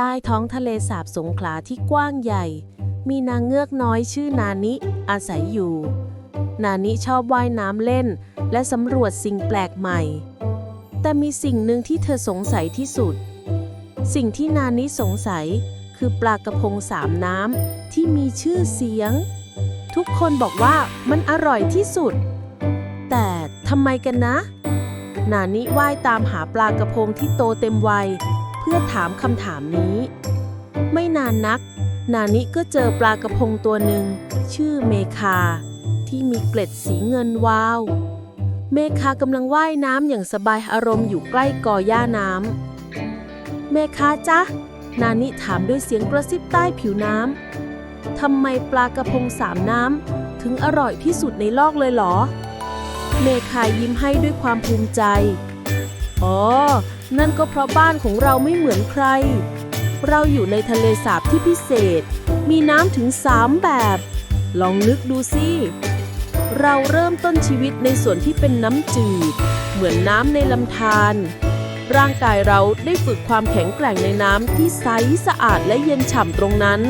ใต้ท้องทะเลสาบสงขลาที่กว้างใหญ่ มีนางเงือกน้อยชื่อนานิ อาศัยอยู่ นานิชอบว่ายน้ำเล่น และสำรวจสิ่งแปลกใหม่ แต่มีสิ่งหนึ่งที่เธอสงสัยที่สุด สิ่งที่นานิสงสัยคือปลากระพงสามน้ำที่มีชื่อเสียง ทุกคนบอกว่ามันอร่อยที่สุด แต่ทำไมกันนะ นานิว่ายตามหาปลากระพงที่โตเต็มวัย พื่อถามคำถามนี้ ไม่นานนัก นานิก็เจอปลากระพงตัวหนึ่ง ชื่อเมคา ที่มีเกล็ดสีเงินวาว เมคากำลังว่ายน้ำอย่างสบายอารมณ์อยู่ใกล้กอหญ้าน้ำเมคาจ๊ะ นานิถามด้วยเสียงกระซิบใต้ผิวน้ำทำไมปลากระพงสามน้ำถึงอร่อยที่สุดในโลกเลยเหรอ เมคายิ้มให้ด้วยความภูมิใจอ๋อ นั่นก็เพราะบ้านของเราไม่เหมือนใคร เราอยู่ในทะเลสาบที่พิเศษ มีน้ำถึงสามแบบ ลองนึกดูสิเราเริ่มต้นชีวิตในส่วนที่เป็นน้ำจืด เหมือนน้ำในลำธารร่างกายเราได้ฝึกความแข็งแกร่งในน้ำที่ใสสะอาดและเย็นฉ่ำตรงนั้น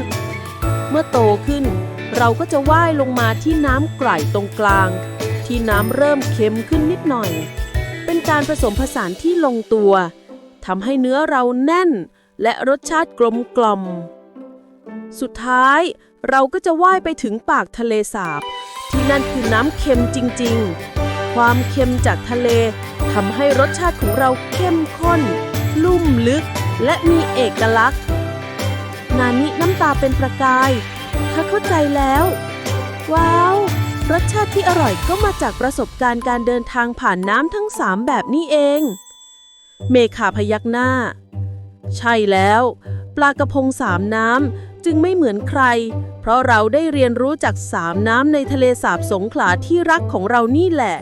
เมื่อโตขึ้น เราก็จะว่ายลงมาที่น้ำไกร่ตรงกลาง ที่น้ำเริ่มเค็มขึ้นนิดหน่อย เป็นการผสมผสานที่ลงตัวทำให้เนื้อเราแน่น และรสชาติกลมกล่อม สุดท้ายเราก็จะว่ายไปถึงปากทะเลสาบ ที่นั่นคือน้ำเค็มจริง ๆ ความเค็มจากทะเลทำให้รสชาติของเราเข้มข้น ลุ่มลึก และมีเอกลักษณ์ นานิน้ำตาเป็นประกายข้าเข้าใจแล้ว ว้าว รสชาติที่อร่อยก็มาจากประสบการณ์การเดินทางผ่านน้ำทั้งสามแบบนี้เอง เมคาพยักหน้า ใช่แล้ว ปลากระพงสามน้ำจึงไม่เหมือนใคร เพราะเราได้เรียนรู้จากสามน้ำในทะเลสาบสงขลาที่รักของเรานี่แหละ